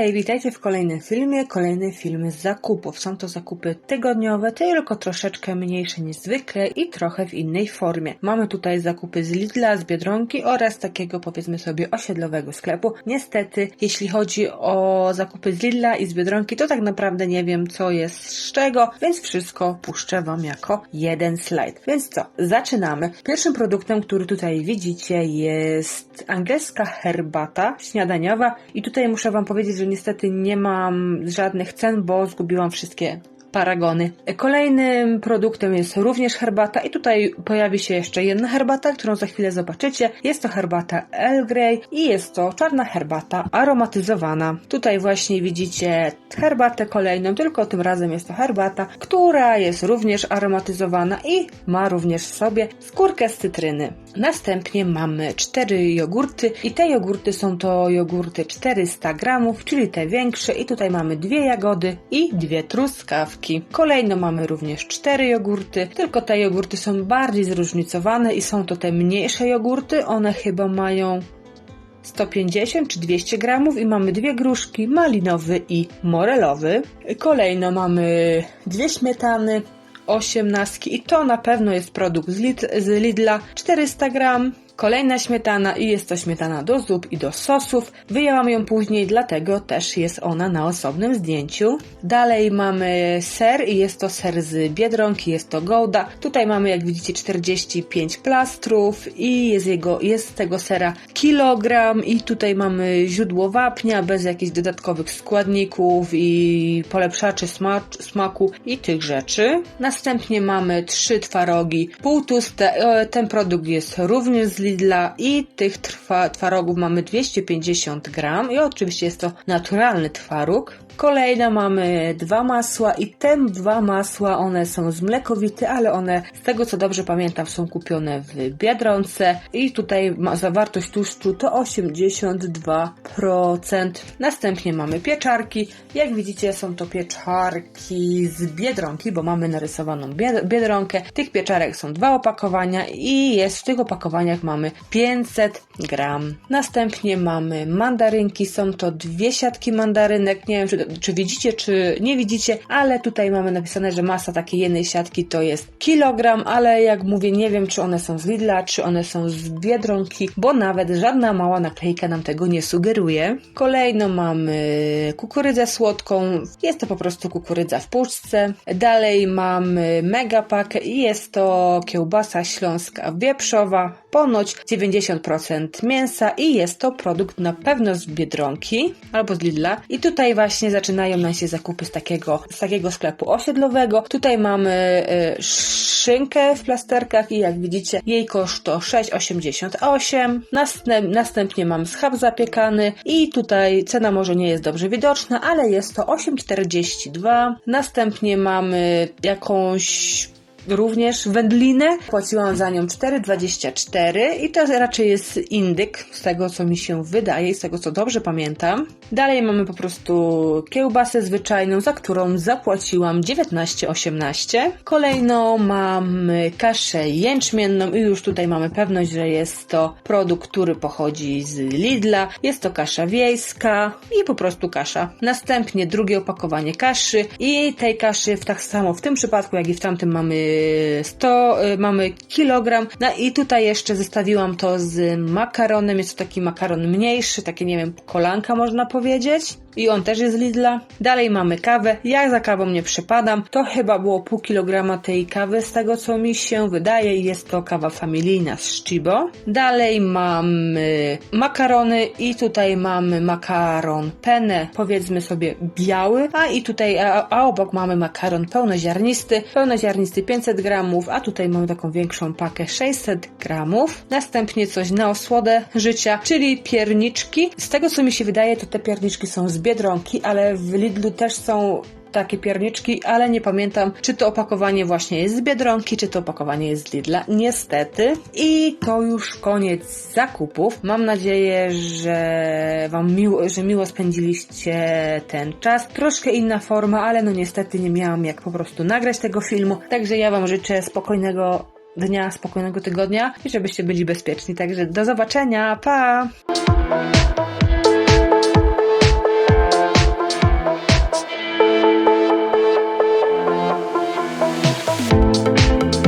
Hej, witajcie w kolejnym filmie. Kolejny film z zakupów. Są to zakupy tygodniowe, tylko troszeczkę mniejsze niż zwykle i trochę w innej formie. Mamy tutaj zakupy z Lidla, z Biedronki oraz takiego powiedzmy sobie osiedlowego sklepu. Niestety, jeśli chodzi o zakupy z Lidla i z Biedronki, to tak naprawdę nie wiem co jest z czego, więc wszystko puszczę Wam jako jeden slajd. Więc co, zaczynamy. Pierwszym produktem, który tutaj widzicie jest angielska herbata śniadaniowa i tutaj muszę Wam powiedzieć, że niestety nie mam żadnych cen, bo zgubiłam wszystkie paragony. Kolejnym produktem jest również herbata i tutaj pojawi się jeszcze jedna herbata, którą za chwilę zobaczycie. Jest to herbata Earl Grey i jest to czarna herbata aromatyzowana. Tutaj właśnie widzicie herbatę kolejną, tylko tym razem jest to herbata, która jest również aromatyzowana i ma również w sobie skórkę z cytryny. Następnie mamy cztery jogurty i te jogurty są to jogurty 400 gramów, czyli te większe i tutaj mamy dwie jagody i dwie truskawki. Kolejno mamy również cztery jogurty, tylko te jogurty są bardziej zróżnicowane i są to te mniejsze jogurty, one chyba mają 150 czy 200 gramów i mamy dwie gruszki, malinowy i morelowy. Kolejno mamy dwie śmietany, 18 i to na pewno jest produkt z, z Lidla 400 gram. Kolejna śmietana i jest to śmietana do zup i do sosów. Wyjęłam ją później, dlatego też jest ona na osobnym zdjęciu. Dalej mamy ser i jest to ser z Biedronki, jest to Gouda. Tutaj mamy jak widzicie 45 plastrów i jest, jego, jest z tego sera kilogram i tutaj mamy źródło wapnia bez jakichś dodatkowych składników i polepszaczy smaku i tych rzeczy. Następnie mamy trzy twarogi półtuste. E, Ten produkt jest również z Lidla i tych twarogów mamy 250 gram i oczywiście jest to naturalny twaróg. Kolejne mamy dwa masła i te dwa masła, one są z mlekowity, ale one z tego co dobrze pamiętam są kupione w Biedronce i tutaj ma zawartość tłuszczu to 82%. Następnie mamy pieczarki. Jak widzicie są to pieczarki z Biedronki, bo mamy narysowaną bied- Biedronkę. Tych pieczarek są dwa opakowania i jest w tych opakowaniach mamy 500 gram. Następnie mamy mandarynki, są to dwie siatki mandarynek. Nie wiem, czy, czy widzicie, czy nie widzicie, ale tutaj mamy napisane, że masa takiej jednej siatki to jest kilogram, ale jak mówię, nie wiem, czy one są z Lidla, czy one są z Biedronki, bo nawet żadna mała naklejka nam tego nie sugeruje. Kolejno mamy kukurydzę słodką, jest to po prostu kukurydza w puszce. Dalej mamy megapakę i jest to kiełbasa śląska wieprzowa, ponoć 90% mięsa i jest to produkt na pewno z Biedronki albo z Lidla. I tutaj właśnie zaczynają nam się zakupy z takiego, z takiego sklepu osiedlowego. Tutaj mamy y, szynkę w plasterkach i jak widzicie jej koszt to 6,88. Następ, następnie mam schab zapiekany i tutaj cena może nie jest dobrze widoczna, ale jest to 8,42. Następnie mamy jakąś również wędlinę. Płaciłam za nią 4,24 i to raczej jest indyk, z tego co mi się wydaje i z tego co dobrze pamiętam. Dalej mamy po prostu kiełbasę zwyczajną, za którą zapłaciłam 19,18. Kolejno mamy kaszę jęczmienną i już tutaj mamy pewność, że jest to produkt, który pochodzi z Lidla. Jest to kasza wiejska i po prostu kasza. Następnie drugie opakowanie kaszy i tej kaszy w tak samo w tym przypadku, jak i w tamtym mamy 100, y, mamy kilogram. No i tutaj jeszcze zestawiłam to z makaronem. Jest to taki makaron mniejszy, takie nie wiem, kolanka można powiedzieć. I on też jest z Lidla. Dalej mamy kawę. Ja za kawą nie przepadam. To chyba było pół kilograma tej kawy, z tego co mi się wydaje. Jest to kawa familijna z Shibo. Dalej mamy makarony i tutaj mamy makaron penne, powiedzmy sobie biały, a i tutaj, a, a obok mamy makaron pełnoziarnisty. Pełnoziarnisty 500 gramów, a tutaj mamy taką większą pakę 600 gramów. Następnie coś na osłodę życia, czyli pierniczki. Z tego co mi się wydaje, to te pierniczki są z Biedronki, ale w Lidlu też są takie pierniczki, ale nie pamiętam, czy to opakowanie właśnie jest z Biedronki, czy to opakowanie jest z Lidla. Niestety. I to już koniec zakupów. Mam nadzieję, że Wam miło, że miło spędziliście ten czas. Troszkę inna forma, ale no niestety nie miałam jak po prostu nagrać tego filmu. Także ja Wam życzę spokojnego dnia, spokojnego tygodnia i żebyście byli bezpieczni. Także do zobaczenia. Pa!